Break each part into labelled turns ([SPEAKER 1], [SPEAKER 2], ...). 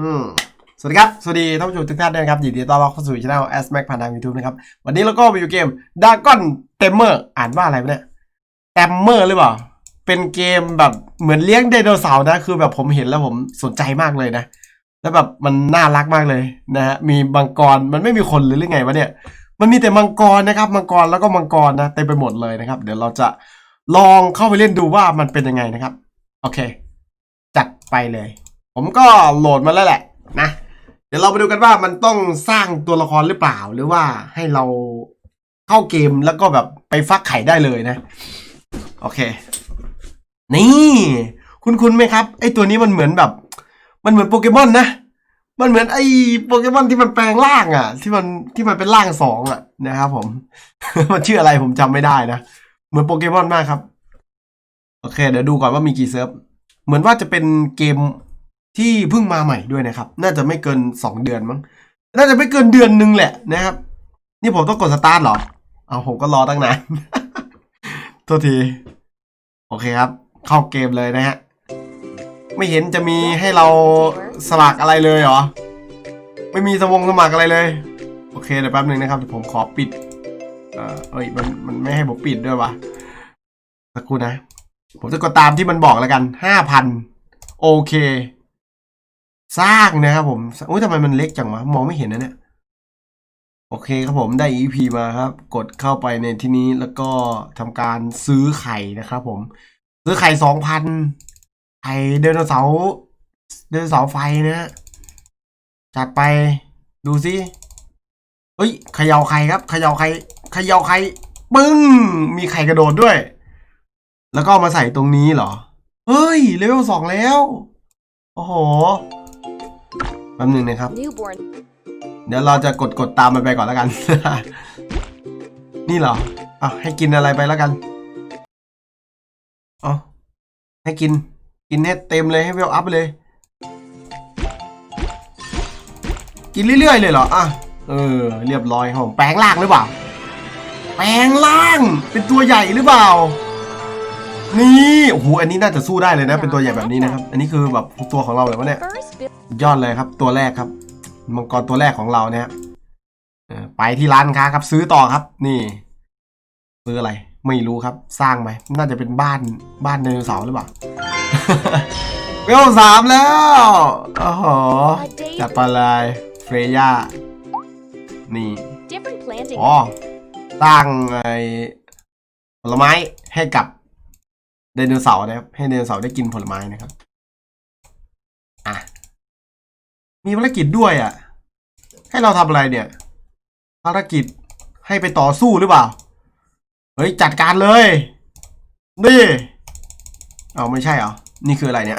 [SPEAKER 1] อืมสวัสดีครับ สวัสดีท่านผู้ชมทุกท่านด้วยนะครับยินดีต้อนรับเข้าสู่ช่อง S Mac ผ่านทาง YouTube นะครับ วันนี้เราก็มาอยู่เกม Dragon Tamer อ่านว่าอะไรเนี่ย Tamer หรือเปล่า เป็นเกมแบบเหมือนเลี้ยงไดโนเสาร์นะ คือแบบผมเห็นแล้วผมสนใจมากเลยนะ แล้วแบบมันน่ารักมากเลยนะฮะ มีมังกร มันไม่มีคนหรือไงวะเนี่ย มันมีแต่มังกรนะครับ มังกรแล้วก็มังกรนะเต็มไปหมดเลยนะครับ เดี๋ยวเราจะลองเข้าไปเล่นดูว่ามันเป็นยังไงนะครับ โอเค จัดไปเลย ผมก็โหลดมาแล้วแหละนะ เดี๋ยวเราไปดูกันว่ามันต้องสร้างตัวละครหรือเปล่า หรือว่าให้เราเข้าเกมแล้วก็แบบไปฟักไข่ได้เลยนะ โอเค นี่ คุณคุณไหมครับ ไอตัวนี้มันเหมือนแบบ มันเหมือนโปเกมอนนะ มันเหมือนไอโปเกมอนที่มันแปลงร่างอะ่ะ ที่มันที่มันเป็นร่างสองอะนะครับผม มันชื่ออะไรผมจำไม่ได้นะ เหมือนโปเกมอนมากครับ โอเค เดี๋ยวดูก่อนว่ามีกี่เซิร์ฟ เหมือนว่าจะเป็นเกม ที่เพิ่งมาใหม่ด้วยนะครับ น่าจะไม่เกินสองเดือนมั้ง น่าจะไม่เกินเดือนหนึงแหละนะครับ นี่ผมต้องกดสตาร์ทหรอ เอาผมก็รอตั้งนาน โทษที โอเคครับ เข้าเกมเลยนะฮะ ไม่เห็นจะมีให้เราสมัครอะไรเลยเหรอ ไม่มีสมงสมัครอะไรเลย โอเคเดี๋ยวแป๊บหนึ่งนะครับเดี๋ยวผมขอปิด เออเอ้ย มันมันไม่ให้ผมปิดด้วยวะสักครู่นะ ผมจะกดตามที่มันบอกแล้วกันห้าพันโอเค สร้างนะครับผมอุ้ยทำไมมันเล็กจังวะมองไม่เห็นนะเนี่ยโอเคครับผมได้ EP มาครับ กดเข้าไปในที่นี้แล้วก็ทำการซื้อไข่นะครับผม ซื้อไข่สองพันไข่ไดโนเสาร์ไดโนเสาร์ไฟนะฮะจัดไปดูสิเฮ้ยเขย่าไข่ครับเขย่าไข่เขย่าไข่ปึ้ง มีไข่กระโดดด้วย แล้วก็มาใส่ตรงนี้เหรอ เฮ้ยเลเวลสองแล้ว โอ้โห แป๊บหนึงนะครับ
[SPEAKER 2] Newborn
[SPEAKER 1] เดี๋ยวเราจะกดกดตามมันไปก่อนแล้วกัน นี่เหรออะให้กินอะไรไปแล้วกันเอ๋อให้กิน กินให้เต็มเลยให้เวลอัพไปเลย กินเรื่อยๆเลยเหรอ อะ เออ เรียบร้อยครับผมแปลงร่างหรือเปล่า แปลงร่าง เป็นตัวใหญ่หรือเปล่า นี่ โอ้โห อันนี้น่าจะสู้ได้เลยนะ เป็นตัวใหญ่แบบนี้นะครับ อันนี้คือแบบตัวของเราเลยวะเนี่ย
[SPEAKER 2] first build
[SPEAKER 1] ยอดเลยครับตัวแรกครับ มังกรตัวแรกของเราเนี่ยเอ่อไปที่ร้านค้าครับ ซื้อต่อครับ นี่ ซื้ออะไร ไม่รู้ครับ สร้างไหมน่าจะเป็นบ้านบ้านไดโนเสาร์หรือเปล่าเวลสามแล้วโอ้โห
[SPEAKER 2] a day
[SPEAKER 1] จัดไปเลยเฟรย่านี่
[SPEAKER 2] different planting
[SPEAKER 1] อ๋อสร้างไอ้ผลไม้ให้กับไดโนเสาร์นะครับ ให้ไดโนเสาร์ได้กินผลไม้นะครับ อะ มีภารกิจด้วยอะ ให้เราทำอะไรเนี่ย ภารกิจให้ไปต่อสู้หรือเปล่า เฮ้ย จัดการเลย นี่ เอาไม่ใช่เหรอ นี่คืออะไรเนี่ย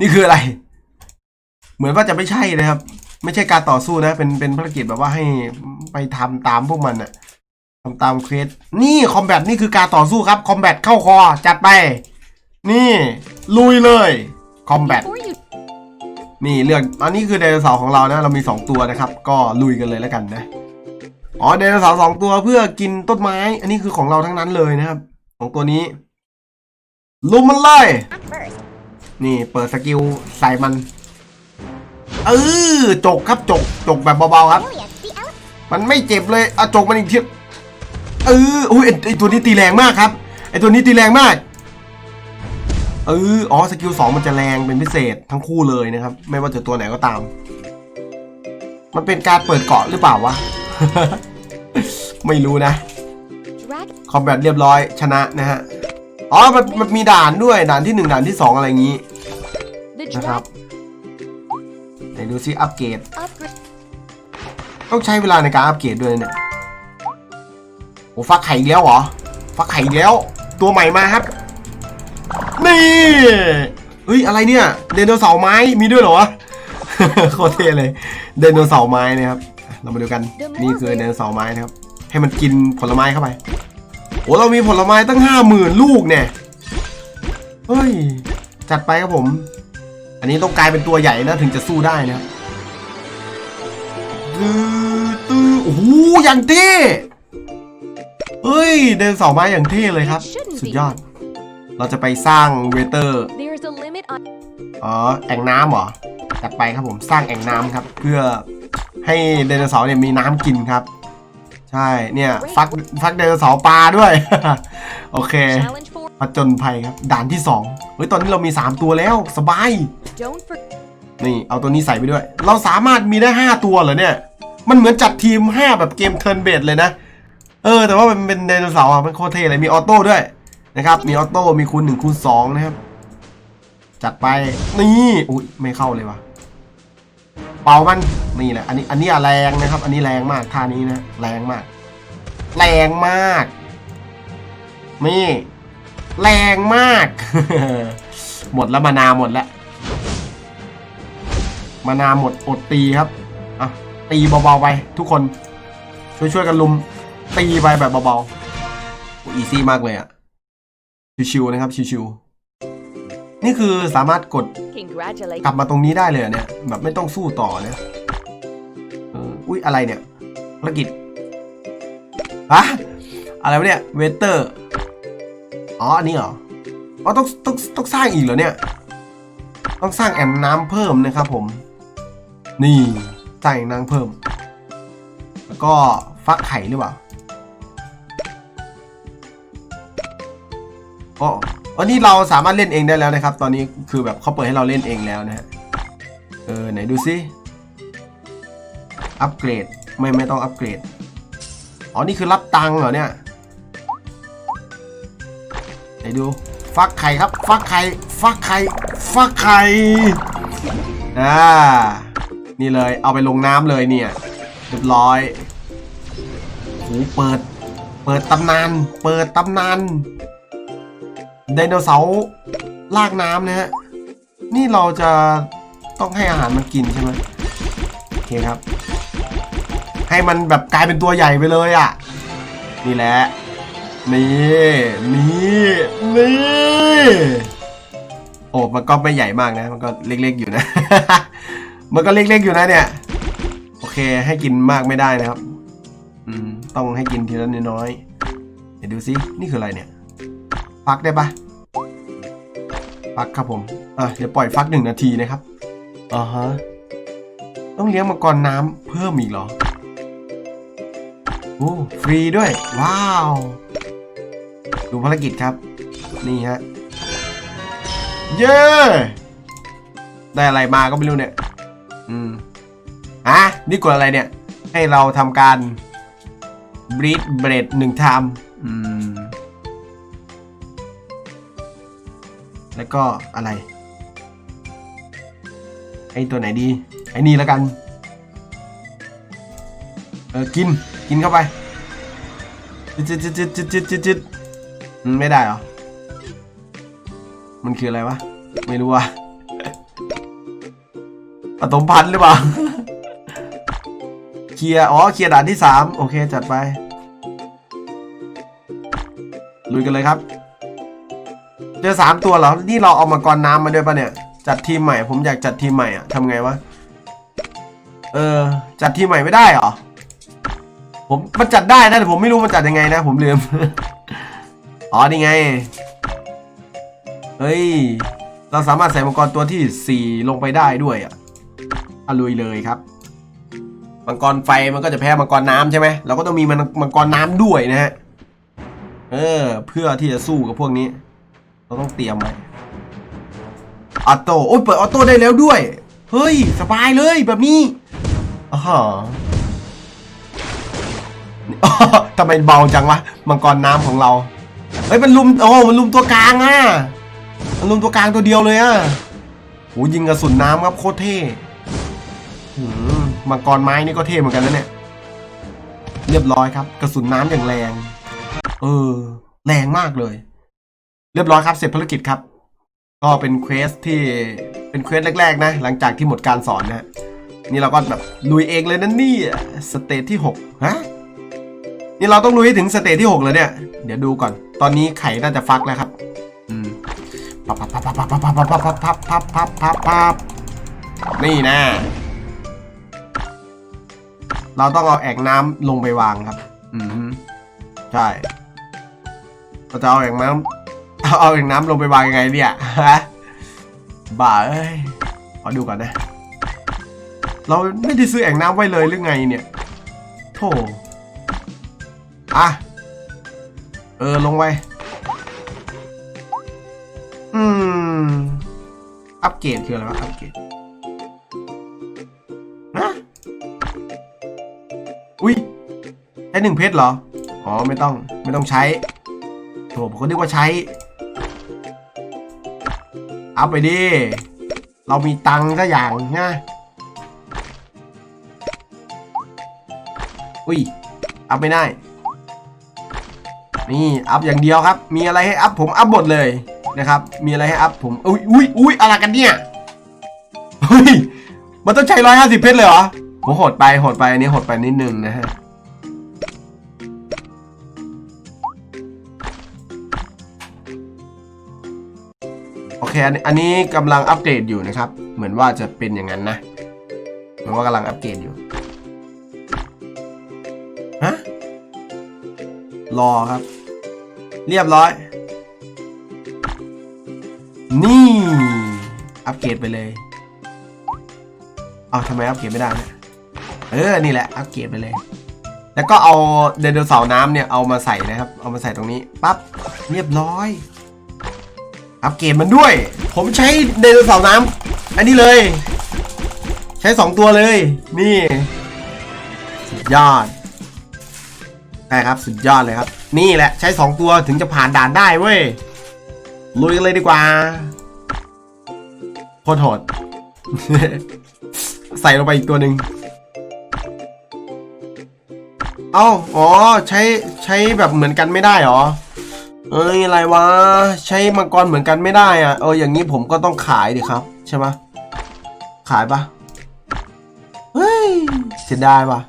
[SPEAKER 1] นี่คืออะไร เหมือนว่าจะไม่ใช่นะครับ ไม่ใช่การต่อสู้นะ เป็น เป็นภารกิจแบบว่าให้ไปทำตามพวกมันอะทำตามเควสนี่คอมแบทนี่คือการต่อสู้ครับ คอมแบทเข้าคอ จัดไป นี่ ลุยเลย คอมแบท นี่เลือกอันนี้คือไดโนเสาร์ของเรานะ เรามี 2 ตัวนะครับ ก็ลุยกันเลยแล้วกันนะ อ๋อไดโนเสาร์สองตัวเพื่อกินต้นไม้ อันนี้คือของเราทั้งนั้นเลยนะครับสองตัวนี้ ลุมมันเลย
[SPEAKER 2] first
[SPEAKER 1] นี่เปิดสกิลใส่มันเออจกครับจกจกแบบเบาๆครับ
[SPEAKER 2] Elliot the elephant
[SPEAKER 1] มันไม่เจ็บเลยเอาจกมันอีกทีเอออุ้ยไอ้ไอตัวนี้ตีแรงมากครับไอตัวนี้ตีแรงมาก เอออ๋อสกิลสองมันจะแรงเป็นพิเศษทั้งคู่เลยนะครับ ไม่ว่าจะตัวไหนก็ตาม มันเป็นการเปิดเกาะหรือเปล่าวะ ไม่รู้นะ คอมแบทเรียบร้อยชนะนะฮะ อ๋อมันมันมีด่านด้วยด่านที่หนึ่งด่านที่สองอะไรอย่างนี้ นะครับไหนดูซิอัปเกรดต้องใช้เวลาในการอัปเกรดด้วยเนี่ยโอ้ฟักไข่อีกแล้วเหรอ ฟักไข่อีกแล้ว ตัวใหม่มาครับ นี่เฮ้ยอะไรเนี่ยไดโนเสาร์ไม้มีด้วยเหรอวะโคตรเท่เลยไดโนเสาร์ไม้นะครับเรามาดูกันนี่คือไดโนเสาร์ไม้นะครับ ให้มันกินผลไม้เข้าไปโอ้เรามีผลไม้ตั้งห้าหมื่นลูกเนี่ยเฮ้ยจัดไปครับผม อันนี้ต้องกลายเป็นตัวใหญ่นะถึงจะสู้ได้นะครับตื้อตื้อโอ้โหอย่างเท่เฮ้ยเดินเสาไม้อย่างเท่เลยครับ สุดยอด เราจะไปสร้างเวเตอร์
[SPEAKER 2] there's a limit on
[SPEAKER 1] อ๋อแอ่งน้ำเหรอจัดไปครับผมสร้างแอ่งน้ำครับ เพื่อให้ไดโนเสาร์เนี่ยมีน้ำกินครับ ใช่เนี่ยฟักฟักไดโนเสาร์ปลาด้วย โอเค
[SPEAKER 2] Challenge for
[SPEAKER 1] ผจญภัยครับด่านที่2เฮ้ยตอนนี้เรามี 3 ตัวแล้วสบาย
[SPEAKER 2] don't for
[SPEAKER 1] นี่เอาตัวนี้ใส่ไปด้วย เราสามารถมีได้ 5 ตัวเหรอเนี่ย มันเหมือนจัดทีม 5 แบบเกมเทิร์นเบสเลยนะ เออ แต่ว่ามันเป็นไดโนเสาร์อะมันโคตรเท่เลยมีออโต้ด้วย นะครับ มีออโต้มีคูณ1คูณ2นะครับ จัดไป นี่อุ้ยไม่เข้าเลยวะเป่ามันนี่แหละ อันนี้ อันนี้แรงนะครับ อันนี้แรงมากท่านี้นะ แรงมาก แรงมากนี่แรงมาก หมดแล้วมานาหมดแล้วมานาหมดอดตีครับอะตีเบาๆไปทุกคน ช่วยๆกันลุม ตีไปแบบเบาๆอีซี่มากเลยอะ ชิวๆนะครับชิวๆนี่คือสามารถกด
[SPEAKER 2] congratulations.
[SPEAKER 1] กลับมาตรงนี้ได้เลยเหรอเนี่ยแบบไม่ต้องสู้ต่อเนี่ยเอออุ้ยอะไรเนี่ยภารกิจฮะอะไรวะเนี่ยเวเตอร์อ๋ออันนี้เหรออ๋อต้องต้องต้องสร้างอีกเหรอเนี่ย ต้องสร้างแอ่งน้ำเพิ่มนะครับผม นี่สร้างแอ่งน้ำเพิ่ม แล้วก็ฟักไข่หรือเปล่า อ๋ออันนี้เราสามารถเล่นเองได้แล้วนะครับ ตอนนี้คือแบบเขาเปิดให้เราเล่นเองแล้วนะฮะ เออไหนดูซิอัปเกรดไม่ไม่ต้องอัปเกรด อ๋อนี่คือรับตังเหรอเนี่ย ไหนดูฟักไข่ครับฟักไข่ฟักไข่ฟักไข่อ่านี่เลยเอาไปลงน้ำเลยเนี่ยเรียบร้อยโอ้เปิด เปิดตำนาน เปิดตำนาน ไดโนเสาร์ลากน้ำนะฮะ นี่เราจะต้องให้อาหารมันกินใช่ไหมโอเคครับ ให้มันแบบกลายเป็นตัวใหญ่ไปเลยอะ นี่แหละ นี่ นี่ นี่ โอ้มันก็ไม่ใหญ่มากนะ มันก็เล็กๆอยู่นะ มันก็เล็กๆอยู่นะเนี่ย โอเค ให้กินมากไม่ได้นะครับ อืม ต้องให้กินทีละน้อยๆเดี๋ยวดูซิ นี่คืออะไรเนี่ย ฟักได้ปะฟักครับผมอะเดี๋ยวปล่อยฟักหนึ่งนาทีนะครับอ่าฮะ ต้องเลี้ยงมังกรน้ำเพิ่มอีกเหรอ โอ้ ฟรีด้วย ว้าว ดูภารกิจครับ นี่ฮะ เย้ ได้อะไรมาก็ไม่รู้เนี่ย อืมอะนี่กดอะไรเนี่ย ให้เราทำการ breed bread หนึ่งไทม์อืม แล้วก็อะไร ไอตัวไหนดี ไอนี่แล้วกัน เออ กิน กินเข้าไปจิดจิดจิดจิดจิดจิดจิดอืมไม่ได้เหรอ มันคืออะไรวะ ไม่รู้ว่ะผสมพันธ์หรือเปล่า เคลียร์ อ๋อ เคลียร์ด่านที่สามโอเค จัดไป ลุยกันเลยครับ เจอสามตัวเหรอ นี่เราเอามังกรน้ำมาด้วยปะเนี่ย จัดทีมใหม่ ผมอยากจัดทีมใหม่อะทำไงวะ เออ จัดทีมใหม่ไม่ได้เหรอ ผมมันจัดได้นะแต่ผมไม่รู้มันจัดยังไงนะ ผมลืม อ๋อ นี่ไง เฮ้ย เราสามารถใส่มังกรตัวที่4ลงไปได้ด้วยอะอลุยเลยครับ มังกรไฟมันก็จะแพ้มังกรน้ำใช่ไหม เราก็ต้องมีมันมังกรน้ำด้วยนะฮะ เออ เพื่อที่จะสู้กับพวกนี้ เราต้องเตรียมไว้ออโต้โอ้ยเปิดออโต้ได้แล้วด้วย เฮ้ย สบายเลยแบบนี้อ๋อทำไมเบาจังวะ มังกรน้ำของเรา เฮ้ย มันลุม โอ้ มันลุมตัวกลางอะ มันลุมตัวกลางตัวเดียวเลยอะโหยิงกระสุนน้ำครับโคตรเท่มมังกรไม้นี่ก็เท่เหมือนกันนะเนี่ย เรียบร้อยครับ กระสุนน้ำอย่างแรง เออ แรงมากเลย เรียบร้อยครับเสร็จภารกิจครับ ก็เป็นเควสที่เป็นเควสแรก ๆ นะ หลังจากที่หมดการสอนนะนี่เราก็แบบลุยเองเลยนะนี่สเตจที่หกฮะนี่เราต้องลุยให้ถึงสเตจที่หกเลยเนี่ย เดี๋ยวดูก่อน ตอนนี้ไข่น่าจะฟักแล้วครับ อืมพับพับพับพับพับพับพับพับพับพับพับพับพับนี่นะ เราต้องเอาแอ่งน้ำลงไปวางครับ อืมใช่เราจะเอาแอ่งน้ำ เอาเอาแอ่งน้ำลงไปวางยังไงเนี่ยฮะบ้าเอ้ยขอดูก่อนนะ เราไม่ได้ซื้อแอ่งน้ำไว้เลยหรือไงเนี่ยโธ่อะเออลงไว้อืมอัปเกรดคืออะไรวะอัปเกรดฮะอุ้ยใช้หนึ่งเพชรเหรออ๋อไม่ต้องไม่ต้องใช้โถผมก็นึกว่าใช้ เอาไปดิ เรามีตังค์ก็อย่างนะอุ้ย อัพไม่ได้ นี่ อัพอย่างเดียวครับ มีอะไรให้อัพผมอัพหมดเลยนะครับ มีอะไรให้อัพผม อุ้ยอุ้ยอุ้ยอะไรกันเนี่ย เฮ้ย มันต้องใช้ร้อยห้าสิบเพชรเลยเหรอผมโหดไปโหดไปอันนี้โหดไปนิดนึงนะฮะ เคอันนี้อันนี้กำลังอัปเกรดอยู่นะครับ เหมือนว่าจะเป็นอย่างนั้นนะเหมือนว่ากำลังอัปเกรดอยู่ฮะรอครับ เรียบร้อย นี่อัปเกรดไปเลยเอาทำไมอัปเกรดไม่ได้เนี่ยเออ นี่แหละ อัปเกรดไปเลย แล้วก็เอาไดโนเสาร์น้ำเนี่ย เอามาใส่นะครับ เอามาใส่ตรงนี้ ปั๊บ เรียบร้อย อัปเกรดมันด้วย ผมใช้ไดโนเสาร์น้ำอันนี้เลย ใช้สองตัวเลย นี่ สุดยอดใช่ครับสุดยอดเลยครับ นี่แหละใช้สองตัวถึงจะผ่านด่านได้เว้ย ลุยกันเลยดีกว่าโคตรโหดใส่ลงไปอีกตัวหนึ่งเอ้าอ๋อ ใช้ใช้แบบเหมือนกันไม่ได้เหรอ เอ้ยอะไรวะ ใช้มังกรเหมือนกันไม่ได้อะเอออย่างนี้ผมก็ต้องขายดิครับใช่ไหมขายปะเฮ้ยเสียดายปะ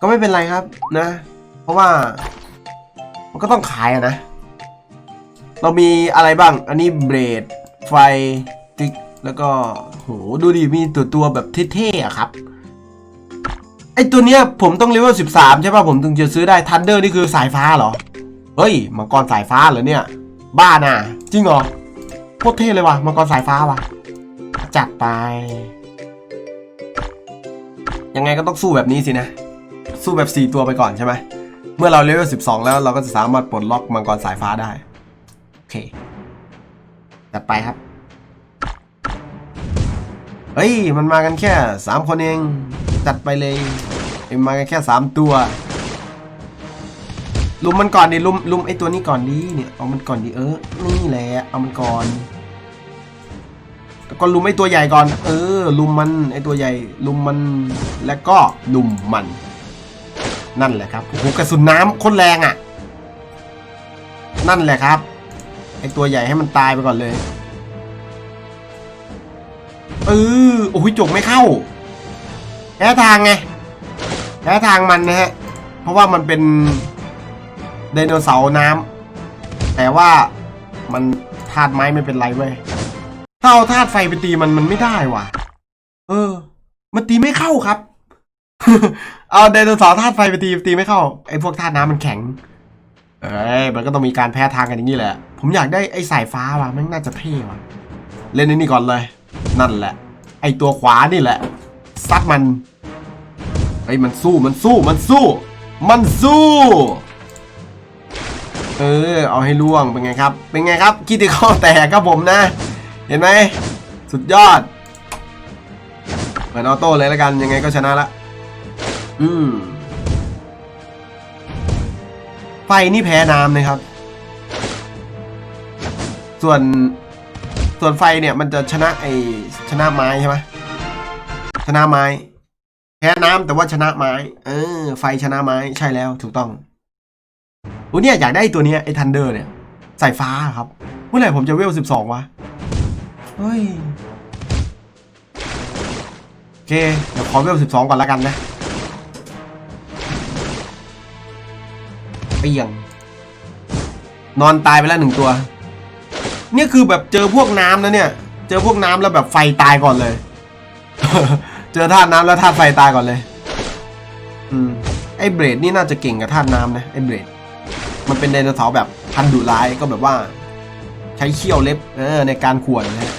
[SPEAKER 1] ก็ไม่เป็นไรครับนะ เพราะว่า มันก็ต้องขายอะนะ เรามีอะไรบ้าง อันนี้เบรด ไฟติ๊กแล้วก็โหดูดิมีตัวตัวแบบเท่ๆอะครับไอตัวเนี้ยผมต้องเลเวล13 ใช่ป่ะผมถึงจะซื้อได้ทันเดอร์นี่คือสายฟ้าเหรอ เฮ้ยมังกรสายฟ้าเหรอเนี่ย บ้าน่ะ จริงเหรอโคตรเท่เลยว่ะมังกรสายฟ้าว่ะ จัดไป ยังไงก็ต้องสู้แบบนี้สินะ สู้แบบ 4 ตัวไปก่อนใช่ไหมเมื่อเราเลเวล12 แล้วเราก็จะสามารถปลดล็อกมังกรสายฟ้าได้ โอเค จัดไปครับ เฮ้ย มันมากันแค่ 3 คนเอง จัดไปเลย เอ็มมากันแค่ 3 ตัว ลุมมันก่อนดิลุมลุมไอตัวนี้ก่อนดิเนี่ยเอามันก่อนดิเออ นี่แหละเอามันก่อนแล้วก็ลุมไอตัวใหญ่ก่อน เออ ลุมมันไอตัวใหญ่ ลุมมันแล้วก็ลุมมัน นั่นแหละครับโอ้โหกระสุนน้ำโคนแรงอะ นั่นแหละครับไอตัวใหญ่ให้มันตายไปก่อนเลยเออโอ้ยจกไม่เข้าแพ้ทางไงแพ้ทางมันนะฮะเพราะว่ามันเป็น ไดโนเสาร์น้ำแต่ว่ามันธาตุไม้ไม่เป็นไรเว้ยถ้าเอาธาตุไฟไปตีมันมันไม่ได้ว่ะ เออ มันตีไม่เข้าครับ เอาไดโนเสาร์ธาตุไฟไปตีตีไม่เข้าไอ้พวกธาตุน้ำมันแข็ง เอ้ยมันก็ต้องมีการแพ้ทางกันอย่างนี้แหละ ผมอยากได้ไอ้สายฟ้าว่ะมันน่าจะเท่ว่ะ เล่นไอ้นี่ก่อนเลย นั่นแหละ ไอ้ตัวขวานี่แหละซัดมันไอ้มันสู้มันสู้มันสู้ มันสู้ เออ เอาให้ล่วงเป็นไงครับ เป็นไงครับคิดที่ข้อแตกครับผมนะ เห็นไหม สุดยอดเปิดออโต้เลยแล้วกันยังไงก็ชนะละ อืมไฟนี่แพ้น้ำนะครับ ส่วนส่วนไฟเนี่ยมันจะชนะไอชนะไม้ใช่ไหมชนะไม้ แพ้น้ำแต่ว่าชนะไม้ เออ ไฟชนะไม้ใช่แล้วถูกต้อง โอ้เนี่ยอยากได้ตัวนี้ไอ้ทันเดอร์เนี่ยสายฟ้าครับ เมื่อไหร่ผมจะเวลสิบสองวะ เฮ้ย โอเค เดี๋ยวขอเวลสิบสองก่อนล้วกันนะเปียง นอนตายไปแล้วหนึ่งตัว เนี่ยคือแบบเจอพวกน้ำแล้วเนี่ย เจอพวกน้ำแล้วแบบไฟตายก่อนเลย เจอธาตุน้ำแล้วธาตุไฟตายก่อนเลย อืม ไอ้เบรดนี่น่าจะเก่งกับธาตุน้ำนะไอ้เบรด มันเป็นไดโนเสาร์แบบพันธุ์ดุร้ายก็แบบว่า ใช้เขี้ยวเล็บเออในการข่วนนะฮะ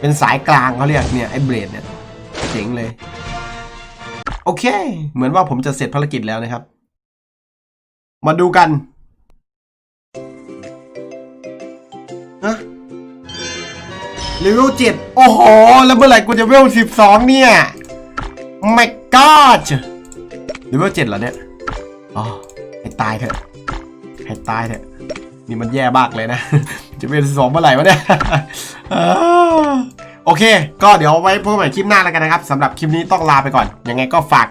[SPEAKER 1] เป็นสายกลางเขาเรียกเนี่ยไอ้เบรดเนี่ยเจ๋งเลย โอเค เหมือนว่าผมจะเสร็จภารกิจแล้วนะครับ มาดูกันฮะเลเวลเจ็ดโอ้โห แล้วเมื่อไหร่กูจะเวลสิบสองเนี่ย my god เลเวลเจ็ดเหรอเนี่ยอ๋อให้ตายเถอะ ตายเถอะนี่มันแย่มากเลยนะ จะเป็นสองเมื่อไหร่วะเนี่ยโอเค ก็เดี๋ยวไว้พบกันใหม่คลิปหน้าแล้วกันนะครับสำหรับคลิปนี้ต้องลาไปก่อน ยังไงก็ฝาก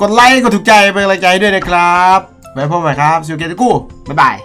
[SPEAKER 1] กดไลค์กดถูกใจเป็นกำลังใจด้วยนะครับ ไว้พบกันใหม่ครับซิวเกตกูบ๊ายบาย